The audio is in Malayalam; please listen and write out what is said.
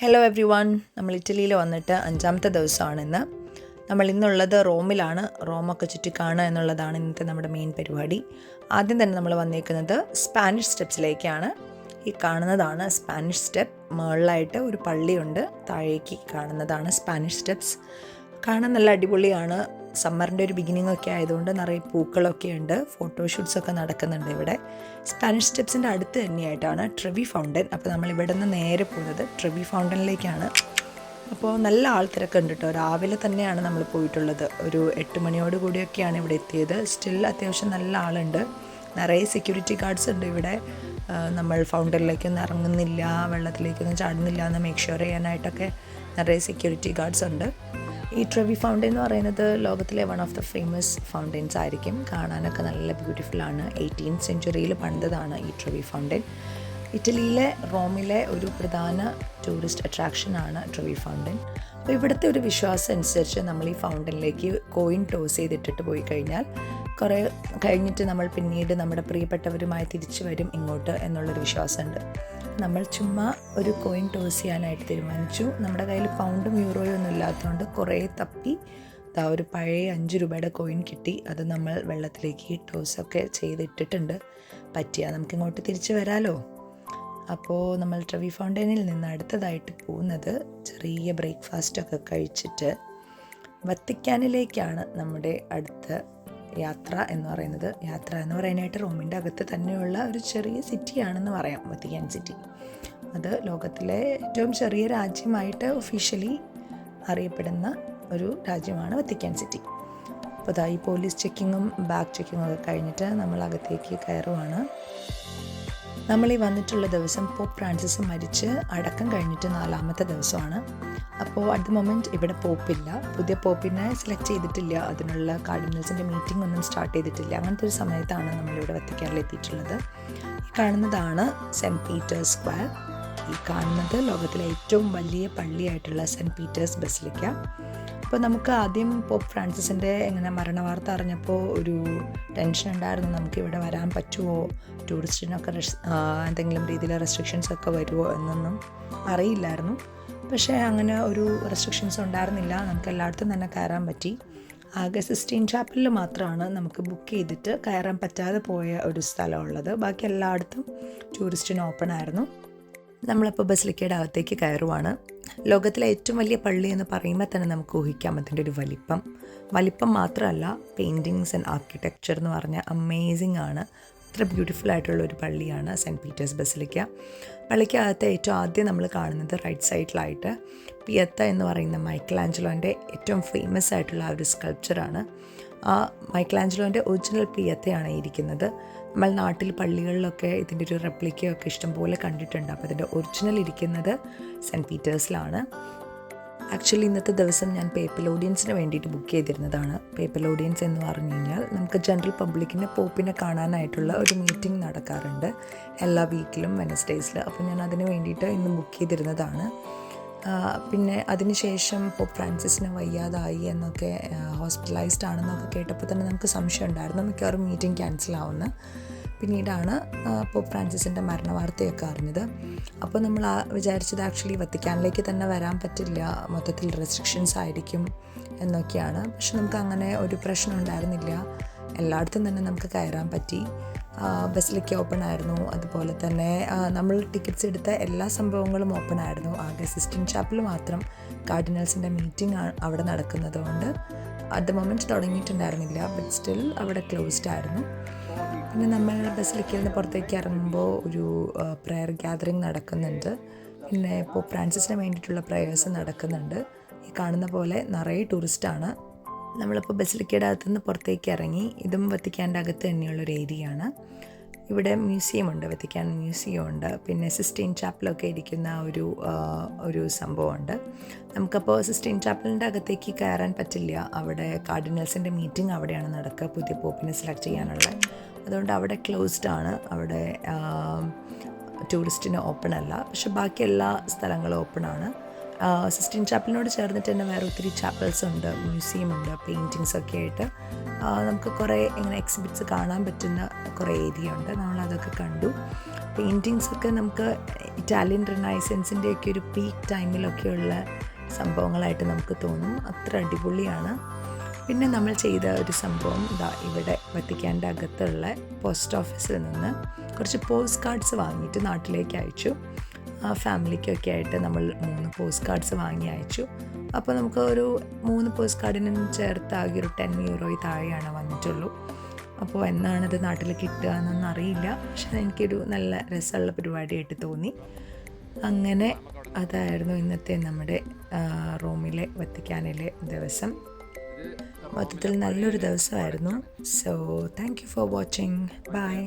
ഹലോ എവ്രി വൺ നമ്മൾ ഇറ്റലിയിൽ വന്നിട്ട് അഞ്ചാമത്തെ ദിവസമാണ് ഇന്ന്. നമ്മൾ ഇന്നുള്ളത് റോമിലാണ്. റോമൊക്കെ ചുറ്റി കാണുക എന്നുള്ളതാണ് ഇന്നത്തെ നമ്മുടെ മെയിൻ പരിപാടി. ആദ്യം തന്നെ നമ്മൾ വന്നേക്കുന്നത് സ്പാനിഷ് സ്റ്റെപ്സിലേക്കാണ് ഈ കാണുന്നതാണ് സ്പാനിഷ് സ്റ്റെപ്പ് മുകളിലായിട്ട് ഒരു പള്ളിയുണ്ട്. താഴേക്ക് കാണുന്നതാണ് സ്പാനിഷ് സ്റ്റെപ്സ് കാണാൻ നല്ല അടിപൊളിയാണ്. സമ്മറിന്റെ ഒരു ബിഗിനിങ് ഒക്കെ ആയതുകൊണ്ട് നിറയെ പൂക്കളൊക്കെ ഉണ്ട്. ഫോട്ടോഷൂട്ട്സ് ഒക്കെ നടക്കുന്നുണ്ട് ഇവിടെ. സ്പാനിഷ് സ്റ്റെപ്സിന്റെ അടുത്ത് തന്നെയായിട്ടാണ് ട്രെവി ഫൗണ്ടൻ അപ്പോൾ നമ്മൾ ഇവിടെ നിന്ന് നേരെ പോകുന്നത് ട്രെവി ഫൗണ്ടനിലേക്കാണ് അപ്പോൾ നല്ല ആൾത്തിരക്ക് ഉണ്ട് കേട്ടോ. രാവിലെ തന്നെയാണ് നമ്മൾ പോയിട്ടുള്ളത്. ഒരു എട്ട് മണിയോട് കൂടിയൊക്കെയാണ് ഇവിടെ എത്തിയത്. സ്റ്റിൽ അത്യാവശ്യം നല്ല ആളുണ്ട്. നിറയെ സെക്യൂരിറ്റി ഗാർഡ്സ് ഉണ്ട് ഇവിടെ. നമ്മൾ ഫൗണ്ടനിലേക്കൊന്നും ഇറങ്ങുന്നില്ല വെള്ളത്തിലേക്കൊന്നും ചാടുന്നില്ല എന്ന് മേക്ക് ഷുവർ ചെയ്യാനായിട്ടൊക്കെ നിറയെ സെക്യൂരിറ്റി ഗാർഡ്സ് ഉണ്ട്. ഈ ട്രെവി ഫൗണ്ടൻ എന്ന് പറയുന്നത് ലോകത്തിലെ one of the famous fountains ആയിരിക്കും. കാണാനൊക്കെ നല്ല ബ്യൂട്ടിഫുൾ ആണ്. എയ്റ്റീൻ സെഞ്ചുറിയിൽ പണിതതാണ് ഈ ട്രെവി ഫൗണ്ടൻ ഇറ്റലിയിലെ റോമിലെ ഒരു പ്രധാന ടൂറിസ്റ്റ് അട്രാക്ഷനാണ് ട്രെവി ഫൗണ്ടൻ അപ്പോൾ ഇവിടുത്തെ ഒരു വിശ്വാസം അനുസരിച്ച് നമ്മൾ ഈ ഫൗണ്ടനിലേക്ക് കോയിൻ ടോസ് ചെയ്തിട്ടിട്ട് പോയി കഴിഞ്ഞാൽ കുറേ കഴിഞ്ഞിട്ട് നമ്മൾ പിന്നീട് നമ്മുടെ പ്രിയപ്പെട്ടവരുമായി തിരിച്ചു വരും ഇങ്ങോട്ട് എന്നുള്ളൊരു വിശ്വാസമുണ്ട്. നമ്മൾ ചുമ്മാ ഒരു കോയിൻ ടോസ് ചെയ്യാനായിട്ട് തീരുമാനിച്ചു. നമ്മുടെ കയ്യിൽ പൗണ്ടും യൂറോയും ഒന്നും ഇല്ലാത്തതുകൊണ്ട് കുറേ തപ്പി ദാ ഒരു പഴയ അഞ്ച് രൂപയുടെ കോയിൻ കിട്ടി. അത് നമ്മൾ വെള്ളത്തിലേക്ക് ടോസൊക്കെ ചെയ്തിട്ടിട്ടുണ്ട്. നമുക്ക് ഇങ്ങോട്ട് തിരിച്ചു വരാലോ? അപ്പോൾ നമ്മൾ ട്രവി ഫൗണ്ടനിൽ നിന്ന് അടുത്തതായിട്ട് പോകുന്നത് ചെറിയ ബ്രേക്ക്ഫാസ്റ്റൊക്കെ കഴിച്ചിട്ട് വത്തിക്കാനിലേക്കാണ് നമ്മുടെ അടുത്ത യാത്ര എന്ന് പറയുന്നത്. യാത്ര എന്ന് പറയാനായിട്ട് റോമിന്റെ അകത്ത് തന്നെയുള്ള ഒരു ചെറിയ സിറ്റിയാണെന്ന് പറയാം വത്തിക്കാൻ സിറ്റി. അത് ലോകത്തിലെ ഏറ്റവും ചെറിയ രാജ്യമായിട്ട് ഒഫീഷ്യലി അറിയപ്പെടുന്ന ഒരു രാജ്യമാണ് വത്തിക്കാൻ സിറ്റി. അപ്പോൾ ഈ പോലീസ് ചെക്കിങ്ങും ബാഗ് ചെക്കിങ്ങും ഒക്കെ കഴിഞ്ഞിട്ട് നമ്മൾ അകത്തേക്ക് കയറുവാണ്. നമ്മൾ ഈ വന്നിട്ടുള്ള ദിവസം പോപ്പ് ഫ്രാൻസിസ് മരിച്ച് അടക്കം കഴിഞ്ഞിട്ട് നാലാമത്തെ ദിവസമാണ്. അപ്പോൾ അറ്റ് ദ മൊമെന്റ് ഇവിടെ പോപ്പില്ല. പുതിയ പോപ്പിനെ സെലക്ട് ചെയ്തിട്ടില്ല. അതിനുള്ള കാർഡിനൽസിന്റെ മീറ്റിംഗ് ഒന്നും സ്റ്റാർട്ട് ചെയ്തിട്ടില്ല. അങ്ങനത്തെ ഒരു സമയത്താണ് നമ്മളിവിടെ വത്തിക്കാനിൽ എത്തിയിട്ടുള്ളത്. ഈ കാണുന്നതാണ് സെന്റ് പീറ്റേഴ്സ് സ്ക്വയർ ഈ കാണുന്നത് ലോകത്തിലെ ഏറ്റവും വലിയ പള്ളിയായിട്ടുള്ള സെന്റ് പീറ്റേഴ്സ് ബസിലിക്ക അപ്പോൾ നമുക്ക് ആദ്യം പോപ്പ് ഫ്രാൻസിസിന്റെ എങ്ങനെ മരണവാർത്ത അറിഞ്ഞപ്പോൾ ഒരു ടെൻഷൻ ഉണ്ടായിരുന്നു. നമുക്ക് ഇവിടെ വരാൻ പറ്റുമോ ടൂറിസ്റ്റിനൊക്കെ റെസ് എന്തെങ്കിലും രീതിയിൽ റെസ്ട്രിക്ഷൻസ് ഒക്കെ വരുമോ എന്നൊന്നും അറിയില്ലായിരുന്നു. പക്ഷേ അങ്ങനെ ഒരു റെസ്ട്രിക്ഷൻസ് ഉണ്ടായിരുന്നില്ല. നമുക്ക് എല്ലായിടത്തും തന്നെ കയറാൻ പറ്റി. ആകെ സിസ്റ്റീൻ ചാപ്പലിൽ മാത്രമാണ് നമുക്ക് ബുക്ക് ചെയ്തിട്ട് കയറാൻ പറ്റാതെ പോയ ഒരു സ്ഥലമുള്ളത് ബാക്കി എല്ലായിടത്തും ടൂറിസ്റ്റിന് ഓപ്പൺ ആയിരുന്നു. നമ്മളിപ്പോൾ ബസിലിക്കയുടെ കയറുവാണ്. ലോകത്തിലെ ഏറ്റവും വലിയ പള്ളി എന്ന് പറയുമ്പോൾ തന്നെ നമുക്ക് ഊഹിക്കാം അതിന്റെ ഒരു വലിപ്പം. വലിപ്പം മാത്രമല്ല പെയിന്റിങ്സ് ആൻഡ് ആർക്കിടെക്ചർ എന്ന് പറഞ്ഞാൽ അമേസിങ് ആണ്. അത്ര ബ്യൂട്ടിഫുൾ ആയിട്ടുള്ള ഒരു പള്ളിയാണ് സെന്റ് പീറ്റേഴ്സ് ബസിലിക്ക. പള്ളിക്കകത്ത് ഏറ്റവും ആദ്യം നമ്മൾ കാണുന്നത് റൈറ്റ് സൈഡിലായിട്ട് പിയത്ത എന്ന് പറയുന്ന മൈക്കിളാഞ്ചലോന്റെ ഏറ്റവും ഫേമസ് ആയിട്ടുള്ള ആ ഒരു സ്കൾപ്ചറാണ് ആ മൈക്കിളാഞ്ചലോന്റെ ഒറിജിനൽ പിയത്തയാണ് ഇരിക്കുന്നത്. നമ്മൾ നാട്ടിൽ പള്ളികളിലൊക്കെ ഇതിന്റെ ഒരു റെപ്ലിക്കയൊക്കെ ഇഷ്ടംപോലെ കണ്ടിട്ടുണ്ട്. അപ്പോൾ ഇതിന്റെ ഒറിജിനൽ ഇരിക്കുന്നത് സെന്റ് പീറ്റേഴ്സിലാണ്. ആക്ച്വലി ഇന്നത്തെ ദിവസം ഞാൻ പേപ്പൽ ഓഡിയൻസിന് വേണ്ടിയിട്ട് ബുക്ക് ചെയ്തിരുന്നതാണ്. പേപ്പൽ ഓഡിയൻസ് എന്ന് പറഞ്ഞു കഴിഞ്ഞാൽ നമുക്ക് ജനറൽ പബ്ലിക്കിനെ പോപ്പിനെ കാണാനായിട്ടുള്ള ഒരു മീറ്റിംഗ് നടക്കാറുണ്ട് എല്ലാ വീക്കിലും വെനസ്ഡേയ്സിൽ അപ്പോൾ ഞാൻ അതിന് വേണ്ടിയിട്ട് ഇന്ന് ബുക്ക് ചെയ്തിരുന്നതാണ്. പിന്നെ അതിനുശേഷം പോപ്പ് ഫ്രാൻസിസിന് വയ്യാതായി എന്നൊക്കെ ഹോസ്പിറ്റലൈസ്ഡ് ആണെന്നൊക്കെ കേട്ടപ്പോൾ തന്നെ നമുക്ക് സംശയം ഉണ്ടായിരുന്നു. മിക്കവാറും മീറ്റിംഗ് ക്യാൻസൽ ആവുന്ന പിന്നീടാണ് ഇപ്പോൾ ഫ്രാൻസിസിന്റെ മരണവാർത്തയൊക്കെ അറിഞ്ഞത്. അപ്പോൾ നമ്മൾ ആ വിചാരിച്ചത് ആക്ച്വലി വത്തിക്കാനിലേക്ക് തന്നെ വരാൻ പറ്റില്ല. മൊത്തത്തിൽ റെസ്ട്രിക്ഷൻസ് ആയിരിക്കും എന്നൊക്കെയാണ്. പക്ഷെ നമുക്ക് അങ്ങനെ ഒരു പ്രശ്നം ഉണ്ടായിരുന്നില്ല. എല്ലായിടത്തും തന്നെ നമുക്ക് കയറാൻ പറ്റി. ബസ്സിലേക്ക് ഓപ്പൺ ആയിരുന്നു അതുപോലെ തന്നെ നമ്മൾ ടിക്കറ്റ്സ് എടുത്ത എല്ലാ സംഭവങ്ങളും ഓപ്പൺ ആയിരുന്നു ആകെ സിസ്റ്റീൻ ചാപ്പിൽ മാത്രം കാർഡിനൽസിന്റെ മീറ്റിംഗ് അവിടെ നടക്കുന്നത് കൊണ്ട് അറ്റ് ദ മൊമെന്റ് തുടങ്ങിയിട്ടുണ്ടായിരുന്നില്ല. ബട്ട് സ്റ്റിൽ അവിടെ ക്ലോസ്ഡ് ആയിരുന്നു. പിന്നെ നമ്മൾ ബസ്സിലേക്ക് നിന്ന് പുറത്തേക്ക് ഇറങ്ങുമ്പോൾ ഒരു പ്രെയർ ഗ്യാതറിങ് നടക്കുന്നുണ്ട്. പിന്നെ ഇപ്പോൾ ഫ്രാൻസിസിന് വേണ്ടിയിട്ടുള്ള പ്രയേഴ്സ് നടക്കുന്നുണ്ട്. ഈ കാണുന്ന പോലെ നിറയെ ടൂറിസ്റ്റാണ് നമ്മളിപ്പോൾ ബസിലിക്കയുടെ അകത്തുനിന്ന് പുറത്തേക്ക് ഇറങ്ങി ഇതും വത്തിക്കാന്റെ അകത്ത് തന്നെയുള്ളൊരു ഏരിയ ആണ് ഇവിടെ മ്യൂസിയം ഉണ്ട് വത്തിക്കാൻ മ്യൂസിയം ഉണ്ട് പിന്നെ സിസ്റ്റീൻ ചാപ്പലൊക്കെ ഇരിക്കുന്ന ഒരു ഒരു സംഭവമുണ്ട്. നമുക്കപ്പോൾ സിസ്റ്റീൻ ചാപ്പലിന്റെ അകത്തേക്ക് കയറാൻ പറ്റില്ല. അവിടെ കാർഡിനൽസിന്റെ മീറ്റിംഗ് അവിടെയാണ് നടക്കുക പുതിയ പോപ്പിനെ സെലക്ട് ചെയ്യാനുള്ള. അതുകൊണ്ട് അവിടെ ക്ലോസ്ഡ് ആണ്. അവിടെ ടൂറിസ്റ്റിന് ഓപ്പൺ അല്ല. പക്ഷെ ബാക്കി എല്ലാ സ്ഥലങ്ങളും ഓപ്പൺ ആണ്. സിസ്റ്റീൻ ചാപ്പലിനോട് ചേർന്നിട്ട് തന്നെ വേറെ ഒത്തിരി ചാപ്പൽസ് ഉണ്ട് മ്യൂസിയം ഉണ്ട് പെയിന്റിങ്സ് ഒക്കെ ആയിട്ട്. നമുക്ക് കുറേ ഇങ്ങനെ എക്സിബിറ്റ്സ് കാണാൻ പറ്റുന്ന കുറേ ഏരിയ ഉണ്ട്. നമ്മൾ അതൊക്കെ കണ്ടു. പെയിന്റിങ്സ് ഒക്കെ നമുക്ക് ഇറ്റാലിയൻ റിനൈസൻസിന്റെ ഒക്കെ ഒരു പീക്ക് ടൈമിലൊക്കെയുള്ള സംഭവങ്ങളായിട്ട് നമുക്ക് തോന്നും. അത്ര അടിപൊളിയാണ്. പിന്നെ നമ്മൾ ചെയ്ത ഒരു സംഭവം ഇതാ ഇവിടെ വത്തിക്കാന്റെ അകത്തുള്ള പോസ്റ്റ് ഓഫീസിൽ നിന്ന് കുറച്ച് പോസ്റ്റ് കാർഡ്സ് വാങ്ങിയിട്ട് നാട്ടിലേക്ക് അയച്ചു. ആ ഫാമിലിക്കൊക്കെ ആയിട്ട് നമ്മൾ മൂന്ന് പോസ്റ്റ് കാർഡ്സ് വാങ്ങി അയച്ചു. അപ്പോൾ നമുക്ക് ഒരു മൂന്ന് പോസ്റ്റ് കാർഡിനും ചേർത്ത് ആകെ ഒരു ടെൻ യൂറോയിൽ താഴെയാണ് വന്നിട്ടുള്ളൂ. അപ്പോൾ എന്നാണിത് നാട്ടിൽ കിട്ടുക എന്നൊന്നും അറിയില്ല. പക്ഷെ എനിക്കൊരു നല്ല രസമുള്ള പരിപാടിയായിട്ട് തോന്നി. അങ്ങനെ അതായിരുന്നു ഇന്നത്തെ നമ്മുടെ റോമിലെ വത്തിക്കാനിലെ ദിവസം. മൊത്തത്തിൽ നല്ലൊരു ദിവസമായിരുന്നു. So thank you for watching bye